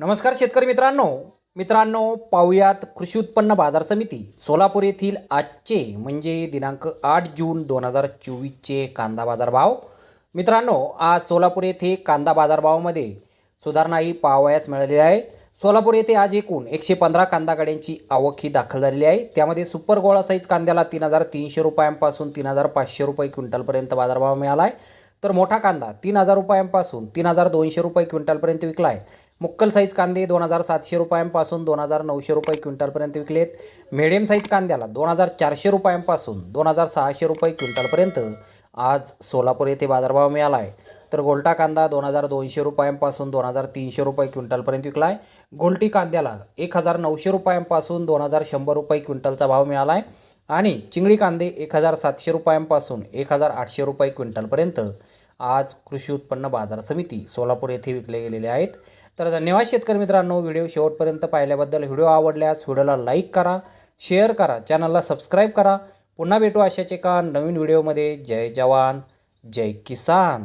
नमस्कार शेतकरी मित्रांनो. मित्रांनो पाहुयात कृषी उत्पन्न बाजार समिती सोलापूर येथील आजचे म्हणजे दिनांक आठ जून दोन हजार चोवीसचे कांदा बाजारभाव. मित्रांनो आज सोलापूर येथे कांदा बाजारभावामध्ये सुधारणाही पाहावयास मिळालेली आहे. सोलापूर येथे आज एकूण एकशे पंधरा कांदा गाड्यांची आवक ही दाखल झालेली आहे. त्यामध्ये सुपर गोळा साईज कांद्याला तीन हजार तीनशे रुपयांपासून तीन हजार पाचशे रुपये क्विंटलपर्यंत बाजारभाव मिळाला आहे. तर मोठा कांदा तीन हजार रुपयांपासून तीन हजार दोनशे रुपये क्विंटलपर्यंत विकला आहे मुक्कल साईज कांदे दोन हजार सातशे रुपयांपासून दोन हजार नऊशे रुपये क्विंटलपर्यंत विकलेत. मिडियम साईज कांद्याला दोन हजार चारशे रुपयांपासून दोन हजार सहाशे रुपये क्विंटलपर्यंत आज सोलापूर येथे बाजारभाव मिळाला आहे तर गोलटा कांदा दोन हजार दोनशे रुपयांपासून दोन हजार तीनशे रुपये क्विंटलपर्यंत विकला आहे गोल्टी कांद्याला एक हजार नऊशे रुपयांपासून दोन हजार शंभर रुपये क्विंटलचा भाव मिळाला आहे आणि चिंगळी कांदे एक हजार सातशे रुपयांपासून एक हजार आठशे रुपये क्विंटलपर्यंत आज कृषी उत्पन्न बाजार समिती सोलापूर येथे विकले गेलेले आहेत. तर धन्यवाद शेतकरी मित्रांनो व्हिडिओ शेवटपर्यंत पाहिल्याबद्दल व्हिडिओ आवडल्यास व्हिडिओला लाईक करा शेअर करा चॅनलला सबस्क्राईब करा. पुन्हा भेटू अशाच एका नवीन व्हिडिओमध्ये. जय जवान जय किसान.